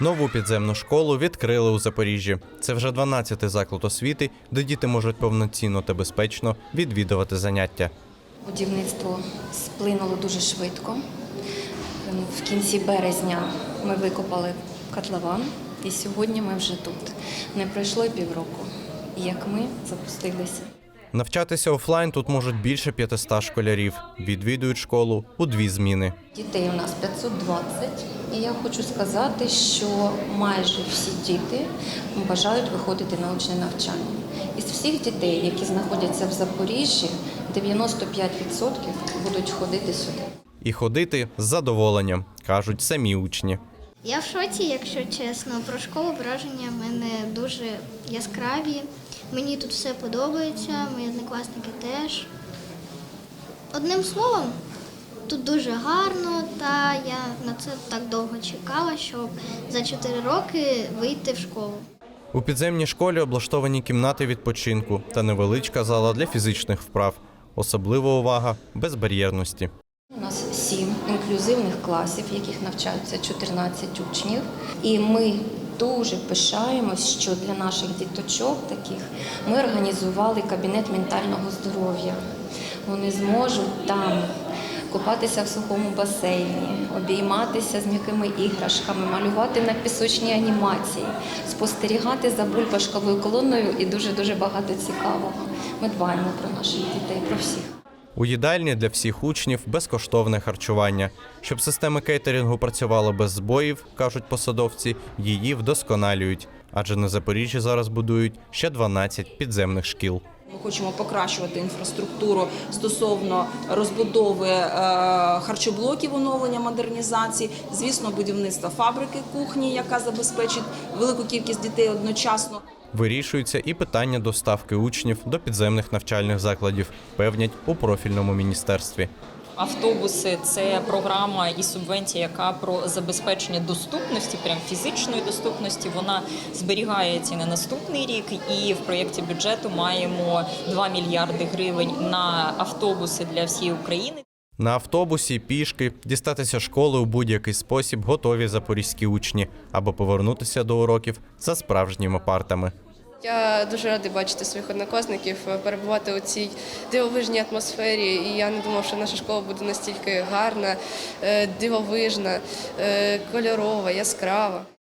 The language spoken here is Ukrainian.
Нову підземну школу відкрили у Запоріжжі. Це вже 12-й заклад освіти, де діти можуть повноцінно та безпечно відвідувати заняття. Будівництво сплинуло дуже швидко. В кінці березня ми викопали котлован, і сьогодні ми вже тут. Не пройшло й півроку, як ми запустилися. Навчатися офлайн тут можуть більше 500 школярів. Відвідують школу у дві зміни. Дітей у нас 520, і я хочу сказати, що майже всі діти бажають виходити на очне навчання. Із всіх дітей, які знаходяться в Запоріжжі, 95% будуть ходити сюди. І ходити з задоволенням, кажуть самі учні. Я в шоці, якщо чесно. Про школу враження в мене дуже яскраві. Мені тут все подобається, мої однокласники теж. Одним словом, тут дуже гарно, та я на це так довго чекала, щоб за 4 роки вийти в школу. У підземній школі облаштовані кімнати відпочинку та невеличка зала для фізичних вправ. Особлива увага безбар'єрності. У нас сім інклюзивних класів, в яких навчаються 14 учнів. І ми дуже пишаємось, що для наших діточок таких ми організували кабінет ментального здоров'я. Вони зможуть там купатися в сухому басейні, обійматися з м'якими іграшками, малювати на пісочній анімації, спостерігати за бульбашковою колоною і дуже дуже багато цікавого. Ми дбаємо про наших дітей, про всіх. У їдальні для всіх учнів безкоштовне харчування. Щоб система кейтерингу працювала без збоїв, кажуть посадовці, її вдосконалюють. Адже на Запоріжжі зараз будують ще 12 підземних шкіл. Ми хочемо покращувати інфраструктуру стосовно розбудови е, харчоблоків, оновлення модернізації, звісно, будівництва фабрики кухні, яка забезпечить велику кількість дітей одночасно. Вирішується і питання доставки учнів до підземних навчальних закладів, певнять у профільному міністерстві. Автобуси це програма і субвенція, яка про забезпечення доступності, прям фізичної доступності. Вона зберігається на наступний рік. І в проєкті бюджету маємо 2 мільярди гривень на автобуси для всієї України. На автобусі пішки дістатися школи у будь-який спосіб готові запорізькі учні або повернутися до уроків за справжніми партами. Я дуже радий бачити своїх однокласників, перебувати у цій дивовижній атмосфері. І я не думав, що наша школа буде настільки гарна, е, дивовижна, е, кольорова, яскрава.